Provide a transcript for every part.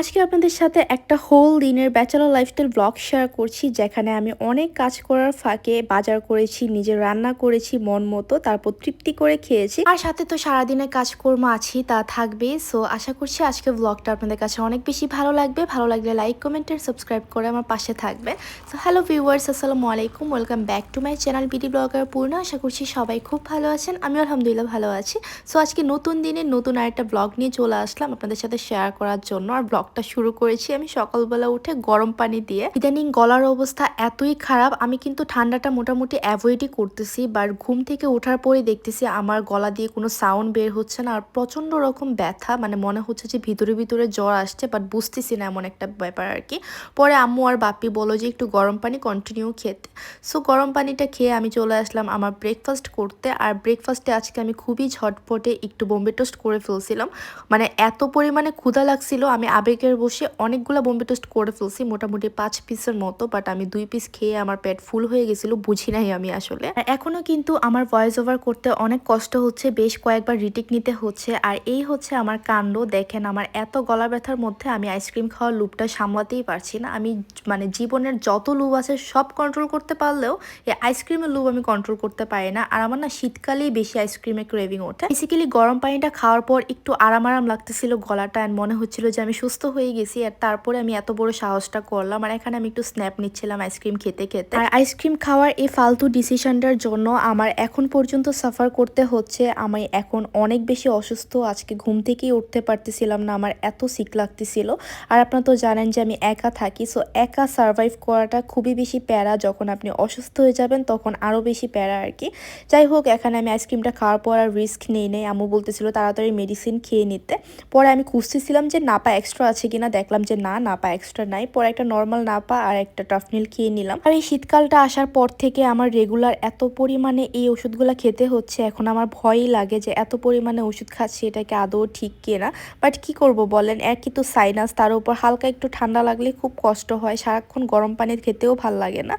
আজকে আপনাদের সাথে একটা হোল দিনের ব্যাচেলার লাইফস্টাইল ব্লগ শেয়ার করছি, যেখানে আমি অনেক কাজ করার ফাঁকে বাজার করেছি নিজে রান্না করেছি, মন মতো, তারপর তৃপ্তি করে খেয়েছি। আর সাথে তো সারাদিনের কাজকর্ম আছি, তা থাকবে। সো আশা করছি আজকে ব্লগটা আপনাদের কাছে অনেক বেশি ভালো লাগবে। ভালো লাগলে লাইক কমেন্ট আর সাবস্ক্রাইব করে আমার পাশে থাকবে। সো হ্যালো ভিউয়ার্স আসসালামু আলাইকুম। Welcome back to my channel BD blogger পূর্ণ আশা করছি সবাই খুব ভালো আছেন। আমি আলহামদুলিল্লাহ ভালো আছি। সো আজকে নতুন দিনে নতুন আরেকটা ব্লগ নিয়ে চলে আসলাম আপনাদের সাথে শেয়ার করার জন্য। আর ব্লগটা শুরু করেছি আমি সকালবেলা উঠে গরম পানি দিয়ে। ইদানিং গলার অবস্থা এতই খারাপ, আমি কিন্তু ঠান্ডাটা মোটামুটি অ্যাভয়েডই করতেছি বাট ঘুম থেকে ওঠার পরে দেখতেছি আমার গলা দিয়ে কোনো সাউন্ড বের হচ্ছে না, আর প্রচণ্ড রকম ব্যথা মানে মনে হচ্ছে যে ভিতরে ভিতরে জ্বর আসছে বাট বুঝতেছি না এমন একটা ব্যাপার আর কি। পরে আম্মু আর বাপ্পি বলো যে একটু গরম পানি কন্টিনিউ খেতে। সো গরম পানিটা খেয়ে আমি চলে আসলাম আমার ব্রেকফাস্ট করতে, আর ব্রেকফাস্টে আজকে আমি খুবই ঝটপটে একটু বোম্বে টোস্ট করে ফেলছিলাম। মানে এত পরিমাণে ক্ষুধা লাগছিল, আমি আবেগের বসে অনেকগুলো বোম্বে টোস্ট করে ফেলছি, মোটামুটি পাঁচ পিসের মতো বাট আমি দুই পিস খেয়ে আমার পেট ফুল হয়ে গেছিল, বুঝি নাই আমি আসলে। এখনও কিন্তু আমার ভয়েস ওভার করতে অনেক কষ্ট হচ্ছে, বেশ কয়েকবার রিটেক নিতে হচ্ছে, আর এই হচ্ছে আমার কাণ্ড, দেখেন আমার এত গলা ব্যথার মধ্যে আমি আইসক্রিম খাওয়ার লুপটা সামলাতেই পারছি না, আমি মানে জীবনের যত লুব আছে সব কন্ট্রোল করতে পারলেও এই আইসক্রিমের লুব আমি কন্ট্রোল করতে পারি না, আর আমার না শীতকালেই বেশি আইসক্রিমের ক্রেভিং ওঠে। বেসিক্যালি গরম পানিটা খাওয়ার পর একটু আরাম আরাম লাগতেছিল গলাটা অ্যান্ড মনে হচ্ছিল যে আমি সুস্থ হয়ে গেছি আর তারপরে আমি এত বড় সাহসটা করলাম আর এখানে আমি একটু স্ন্যাপ নিচ্ছিলাম আইসক্রিম খেতে খেতে। আর আইসক্রিম খাওয়ার এই ফালতু ডিসিশনটার জন্য আমার এখন পর্যন্ত সাফার করতে হচ্ছে। আমি এখন অনেক বেশি অসুস্থ, আজকে ঘুম থেকেই উঠতে পারতেছিলাম না, আমার এত সিক লাগতেছিল। আর আপনারা তো জানেন যে আমি একা থাকি সো একা সার্ভাইভ করাটা খুবই বেশি প্যারা। যখন আপনি অসুস্থ হয়ে যাবেন, তখন আরও বেশি প্যারা আর কি। যাই হোক, এখানে আমি আইসক্রিমটা খাওয়ার পর আর রিস্ক নেই নেই। আম্মু বলতেছিল তাড়াতাড়ি মেডিসিন খেয়ে নিতে। পরে আমি খুঁজতেছিলাম যে নাপা এক্সট্রা আছে কিনা দেখলাম যে না, নাপা এক্সট্রা নাই। পরে একটা নর্মাল নাপা আর একটা টাফনিল খেয়ে নিলাম। আর এই শীতকালটা আসার পর থেকে আমার রেগুলার এত পরিমাণে এই ওষুধগুলো খেতে হচ্ছে, এখন আমার ভয়ই লাগে যে এত পরিমাণে ওষুধ খাচ্ছি এটাকে আদৌ ঠিক কিনা? বাট কি করব বলেন, একই তো সাইনাস তার উপর হালকা একটু ঠান্ডা লাগলে খুব কষ্ট হয়, সারাক্ষণ গরম পানি খেতেও ভালো লাগে না।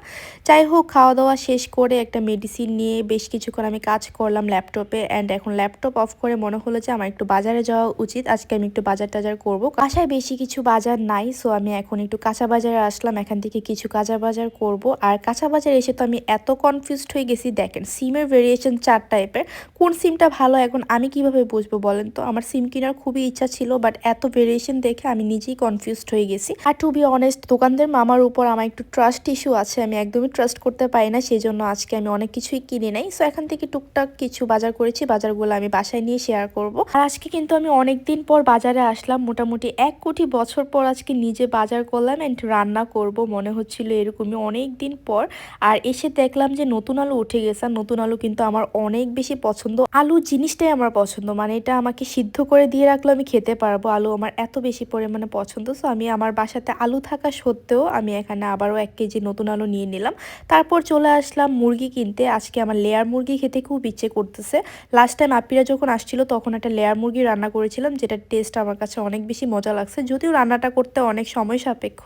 যাই হোক খাওয়া দাওয়া শেষ করে একটা মেডিসিন নিয়ে বেশ কিছুক্ষণ আমি কাজ করলাম ল্যাপটপে অ্যান্ড এখন ল্যাপটপ অফ করে মনে হলো যে আমার একটু বাজারে যাওয়া উচিত, আজকে আমি একটু বাজার টাজার করব। বাসায় বেশি কিছু বাজার নাই সো আমি এখন একটু কাঁচা বাজারে আসলাম, এখান থেকে কিছু কাঁচা বাজার করব। আর কাঁচা বাজার এসে তো আমি এত কনফিউজড হয়ে গেছি, দেখেন সিমের ভেরিয়েশন চার টাইপের কোন সিমটা ভালো, এখন আমি কীভাবে বুঝব বলেন তো? আমার সিম কেনার খুবই ইচ্ছা ছিল বাট এত ভেরিয়েশন দেখে আমি নিজেই কনফিউজড হয়ে গেছি। আর টু বি অনেস্ট দোকানদের মামার উপর আমার একটু ট্রাস্ট ইস্যু আছে, আমি একদমই ট্রাস্ট করতে পারি না সেই জন্য আজকে আমি অনেক কিছুই কিনে নাই। সো এখান থেকে টুকটাক কিছু বাজার করেছি, বাজারগুলো আমি বাসায় নিয়ে শেয়ার করব। আর আজকে কিন্তু আমি অনেক দিন পর বাজারে আসলাম, মোটামুটি এক কোটি বছর পর আজকে নিজে বাজার করলাম অ্যান্ড রান্না করব, মনে হচ্ছিল এরকমই অনেক দিন পর। আর এসে দেখলাম যে নতুন আলু উঠে গেছে, আর নতুন আলু কিন্তু আমার অনেক বেশি পছন্দ। আলু জিনিসটাই আমার পছন্দ মানে এটা আমাকে সিদ্ধ করে দিয়ে রাখলে আমি খেতে পারব। আলু আমার এত বেশি পরিমাণে পছন্দ সো আমি আমার বাসাতে আলু থাকা সত্ত্বেও আমি এখানে আবারও এক কেজি নতুন আলু নিয়ে নিলাম। তারপর চলে আসলাম মুরগি কিনতে, আজকে আমার লেয়ার মুরগি খেতে খুব ইচ্ছে করতেছে। লাস্ট টাইম আপিরা যখন আসছিল, তখন একটা লেয়ার মুরগি রান্না করেছিলাম, যেটার টেস্ট আমার কাছে অনেক বেশি মজা লাগছে। যদিও রান্নাটা করতে অনেক সময় সাপেক্ষ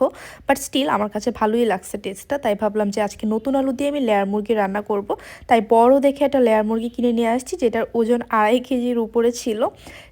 বাট স্টিল আমার কাছে ভালোই লাগছে টেস্টটা তাই ভাবলাম যে আজকে নতুন আলু দিয়ে আমি লেয়ার মুরগি রান্না করব। তাই বড় দেখে একটা লেয়ার মুরগি কিনে নিয়ে আসছি, যেটার ওজন আড়াই কেজির উপরে ছিল।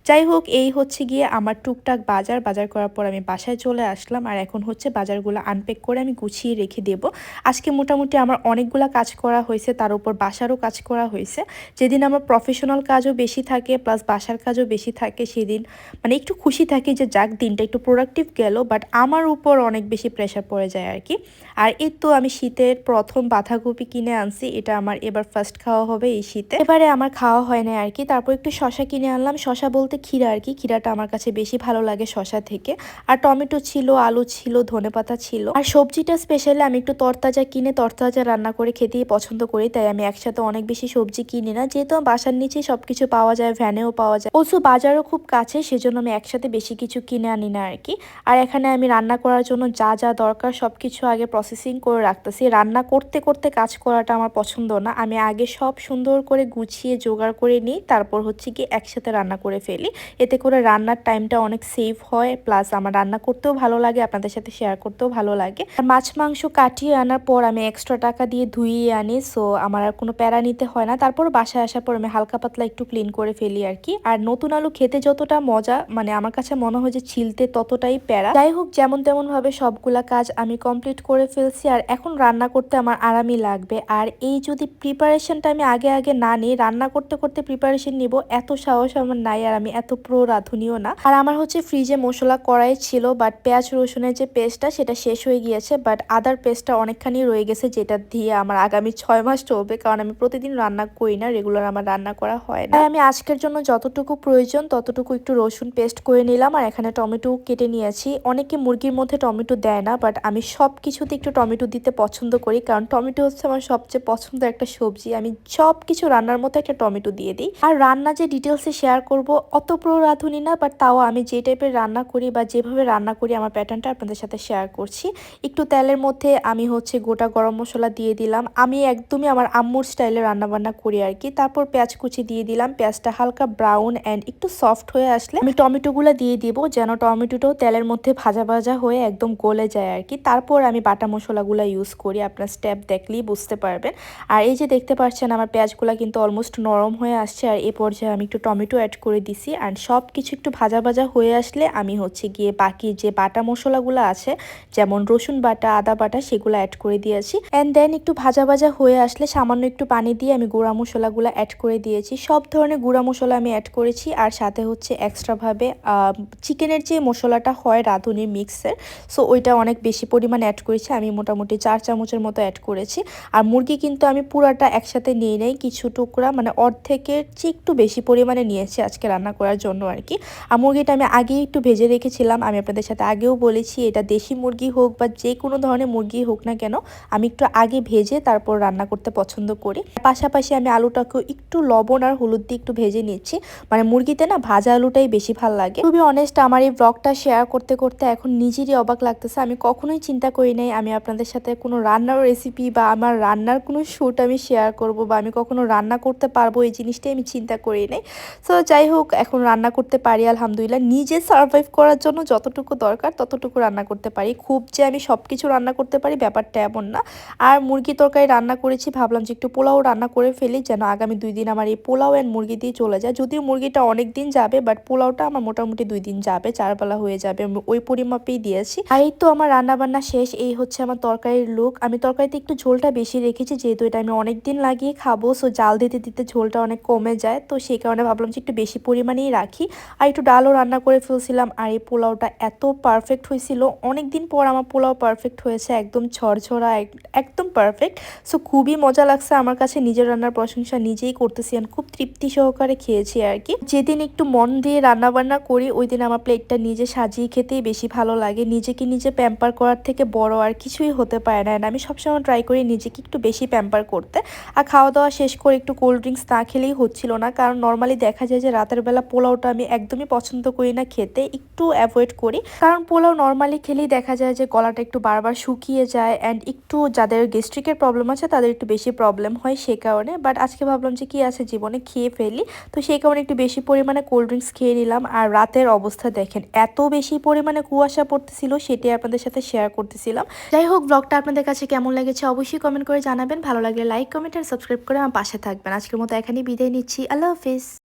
যাই হোক এই হচ্ছে গিয়ে আমার টুকটাক বাজার। বাজার করার পর আমি বাসায় চলে আসলাম আর এখন হচ্ছে বাজারগুলো আনপ্যাক করে আমি গুছিয়ে রেখে দেব। আজকে মোটামুটি আমার অনেকগুলো কাজ করা হয়েছে, তার উপর বাসারও কাজ করা হয়েছে। যেদিন আমার প্রফেশনাল কাজও বেশি থাকে প্লাস বাসার কাজও বেশি থাকে, সেদিন মানে একটু খুশি থাকি যে যাক, দিনটা একটু প্রোডাক্টিভ গেল বাট আমার উপর অনেক বেশি প্রেশার পড়ে যায় আর কি। আর এই তো আমি শীতের প্রথম বাঁধাকপি কিনে আনছি, এটা আমার এবার ফার্স্ট খাওয়া হবে এই শীতে। এবারে আমার খাওয়া হয় না আর কি, তারপর একটু শশা কিনে আনলাম। শশা বলতে ক্ষীরা আর কি, ক্ষীরাটা আমার কাছে বেশি ভালো লাগে শশা থেকে। আর টমেটো ছিল, আলু ছিল ধনেপাতা ছিল। আর সবজিটা স্পেশালি আমি একটু তরতাজা কিনে, তরতাজা রান্না করে খেতেই পছন্দ করি, তাই আমি একসাথে অনেক বেশি সবজি কিনি না। যেহেতু বাসার নিচেই সবকিছু পাওয়া যায় ভ্যানেও পাওয়া যায়। অলসো বাজারও খুব কাছে, সেজন্য আমি একসাথে বেশি কিছু কিনে আনি না আর কি। আর এখানে আমি রান্না করার জন্য যা যা দরকার সব কিছু আগে প্রসেসিং করে রাখতেছি। রান্না করতে করতে কাজ করাটা আমার পছন্দ না। আমি আগে সব সুন্দর করে গুছিয়ে, জোগাড় করে নিই, তারপর হচ্ছে কি একসাথে রান্না করে ফেলি। ফেলি এতে করে রান্নার টাইমটা অনেক সেভ হয় প্লাস আমার রান্না করতেও ভালো লাগে, আপনাদের সাথে শেয়ার করতেও ভালো লাগে। আর মাছ, মাংস কাটিয়ে আনার পর আমি এক্সট্রা টাকা দিয়ে ধুইয়ে আনি সো আমার আর কোনো প্যারা নিতে হয় না। তারপর বাসায় আসার পর আমি হালকা পাতলা একটু ক্লিন করে ফেলি আর কি। আর নতুন আলু খেতে যতটা মজা মানে আমার কাছে মনে হয় যে ছিলতে ততটাই প্যারা। যাই হোক, যেমন তেমন ভাবে সবগুলা কাজ আমি কমপ্লিট করে ফেলছি, আর এখন রান্না করতে আমার আরামই লাগবে। আর এই যদি প্রিপারেশনটা আমি আগে আগে না নিই, রান্না করতে করতে প্রিপারেশন নিব, এত সাহস আমার নাই, আর আমি এত প্রো রাঁধুনিও না। আর আমার হচ্ছে ফ্রিজে মশলা করাই ছিল বাট পেঁয়াজ রসুনের যে পেস্টটা সেটা শেষ হয়ে গিয়েছে বাট আদার পেস্টটা অনেকখানি রয়ে গেছে, যেটা দিয়ে আমার আগামী ছয় মাস চলবে, কারণ আমি প্রতিদিন রান্না করি না রেগুলার আমার রান্না করা হয় না। আমি আজকের জন্য যতটুকু প্রয়োজন, ততটুকু একটু রসুন পেস্ট করে নিলাম, আর এখানে টমেটো কেটে নিয়েছি। অনেকে মুরগির মধ্যে টমেটো দেয় না বাট আমি সব কিছুতে একটু টমেটো দিতে পছন্দ করি, কারণ টমেটো হচ্ছে আমার সবচেয়ে পছন্দের একটা সবজি। আমি সব কিছু রান্নার মধ্যে একটা টমেটো দিয়ে দিই। আর রান্না যে ডিটেলসে শেয়ার করব অত প্রো রাঁধুনি না বাট তাও আমি যে টাইপের রান্না করি বা যেভাবে রান্না করি, আমার প্যাটার্নটা আপনাদের সাথে শেয়ার করছি। একটু তেলের মধ্যে আমি হচ্ছে গোটা গরম মশলা দিয়ে দিলাম। আমি একদমই আমার আম্মুর স্টাইলে রান্না বান্না করি আর কি তারপর পেঁয়াজ কুচি দিয়ে দিলাম। পেঁয়াজটা হালকা ব্রাউন অ্যান্ড একটু সফট হয়ে আসলে আমি টমেটোগুলো দিয়ে দিব, যেন টমেটোটাও তেলের মধ্যে ভাজা ভাজা হয়ে একদম গলে যায় আর কি তারপর আমি বাটা মশলাগুলো ইউজ করি, আপনার স্টেপ দেখলেই বুঝতে পারবেন। আর এই যে দেখতে পাচ্ছেন, আমার পেঁয়াজগুলো কিন্তু অলমোস্ট নরম হয়ে আসছে। আর এই পর্যায়ে আমি একটু টমেটো অ্যাড করে দিছি। আর সব কিছু একটু ভাজা ভাজা হয়ে আসলে আমি হচ্ছে গিয়ে বাকি যে বাটা মশলাগুলো আছে, যেমন রসুন বাটা, আদা বাটা, সেগুলো অ্যাড করে দিয়েছি। অ্যান্ড দেন একটু ভাজা ভাজা হয়ে আসলে সামান্য একটু পানি দিয়ে আমি গুঁড়া মশলাগুলো অ্যাড করে দিয়েছি। সব ধরনের গুঁড়া মশলা আমি অ্যাড করেছি আর সাথে হচ্ছে এক্সট্রাভাবে চিকেনের যে মশলাটা হয় রাঁধুনির মিক্সের সো ওইটা অনেক বেশি পরিমাণে অ্যাড করেছি। আমি মোটামুটি চার চামচের মতো অ্যাড করেছি। আর মুরগি কিন্তু আমি পুরাটা একসাথে নিয়ে নেই, কিছু টুকরা মানে অর্ধেকের চেয়ে একটু বেশি পরিমাণে নিয়েছি আজকে রান্না করার জন্য আর কি। আর মুরগিটা আমি আগেই একটু ভেজে রেখেছিলাম। আমি আপনাদের সাথে আগেও বলেছি, এটা দেশি মুরগি হোক বা যে কোনো ধরনের মুরগি হোক না কেন, আমি একটু আগে ভেজে তারপর রান্না করতে পছন্দ করি। পাশাপাশি আমি আলুটাকেও একটু লবণ আর হলুদ দিয়ে একটু ভেজে নিচ্ছি। মানে মুরগিতে না ভাজা আলুটাই বেশি ভালো লাগে। খুবই অনেস্ট আমার এই ব্লগটা শেয়ার করতে করতে এখন নিজেরই অবাক লাগতেছে। আমি কখনোই চিন্তা করি নাই আমি আপনাদের সাথে কোনো রান্নার রেসিপি বা আমার রান্নার কোনো শ্যুট আমি শেয়ার করব বা আমি কখনো রান্না করতে পারব এই জিনিসটাই আমি চিন্তা করি নাই। সো যাই হোক এখন রান্না করতে পারি, আলহামদুলিল্লাহ। নিজে সার্ভাইভ করার জন্য যতটুকু দরকার, ততটুকু রান্না করতে পারি। খুব যে আমি সব কিছু রান্না করতে পারি ব্যাপারটা এমন না। আর মুরগি তরকারি রান্না করেছি, ভাবলাম যে একটু পোলাও রান্না করে ফেলি, যেন আগামী দুই দিন আমার এই পোলাও অ্যান্ড মুরগি দিয়ে চলে যায়। যদিও মুরগিটা অনেক দিন যাবে বাট পোলাওটা আমার মোটামুটি দুই দিন যাবে, চারবেলা হয়ে যাবে ওই পরিমাপেই দিয়েছি। এই তো আমার রান্না বান্না শেষ, এই হচ্ছে আমার তরকারির লুক আমি তরকারিতে একটু ঝোলটা বেশি রেখেছি, যেহেতু এটা আমি অনেক দিন লাগিয়ে খাব সো জাল দিতে দিতে ঝোলটা অনেক কমে যায়, তো সেই কারণে ভাবলাম যে একটু বেশি পরিমাণেই রাখি। আর একটু ডালও রান্না করে ফেলছিলাম আর এই পোলাওটা এত পারফেক্ট হয়েছিল। অনেক দিন পর আমার পোলাও পারফেক্ট হয়েছে, একদম ঝরঝরা একদম পারফেক্ট সো খুবই মজা লাগছে আমার কাছে নিজের রান্নার প্রশংসা নিজেই করতেছি আর খুব তৃপ্তি সহকারে খেয়েছি আর কি। যেদিন একটু মন দিয়ে রান্না বান্না করি, ওই দিন আমার প্লেটটা নিজে সাজিয়ে খেতেই বেশি ভালো লাগে। নিজেকে নিজে প্যাম্পার করার থেকে বড় আর কিছুই হতে পারে না। আমি সবসময় ট্রাই করি নিজেকে একটু বেশি প্যাম্পার করতে। আর খাওয়া দাওয়া শেষ করে একটু কোল্ড ড্রিঙ্কস না খেলেই হচ্ছিল না। কারণ নর্মালি দেখা যায় যে রাতের বেলা পোলাওটা আমি একদমই পছন্দ করি না খেতে, একটু অ্যাভয়েড করি। কারণ পোলাও নর্মালি খেলেই দেখা যায় যে গলাটা একটু বারবার শুকিয়ে যায় অ্যান্ড একটু যাদের গেস্ট্রিকের প্রবলেম আছে তাদের একটু বেশি প্রবলেম হয় সে কারণে। বাট আজকে ভাবলাম যে কি আছে জীবনে খেয়ে ফেলি। তো সেই কারণে একটু বেশি পরিমাণে কোল্ড ড্রিঙ্কস খেয়ে নিলাম। আর রাতের অবস্থা দেখেন, এত বেশি পরিমাণে কুয়াশা পড়তেছিল সেটি আপনাদের সাথে শেয়ার করতেছিলাম। যাই হোক ব্লগটা আপনাদের কাছে কেমন লেগেছে অবশ্যই কমেন্ট করে জানাবেন। ভালো লাগলে লাইক কমেন্ট আর সাবস্ক্রাইব করে আমার পাশে থাকবেন। আজকের মতো এখানেই বিদায় নিচ্ছি। আল্লাহ হাফিজ।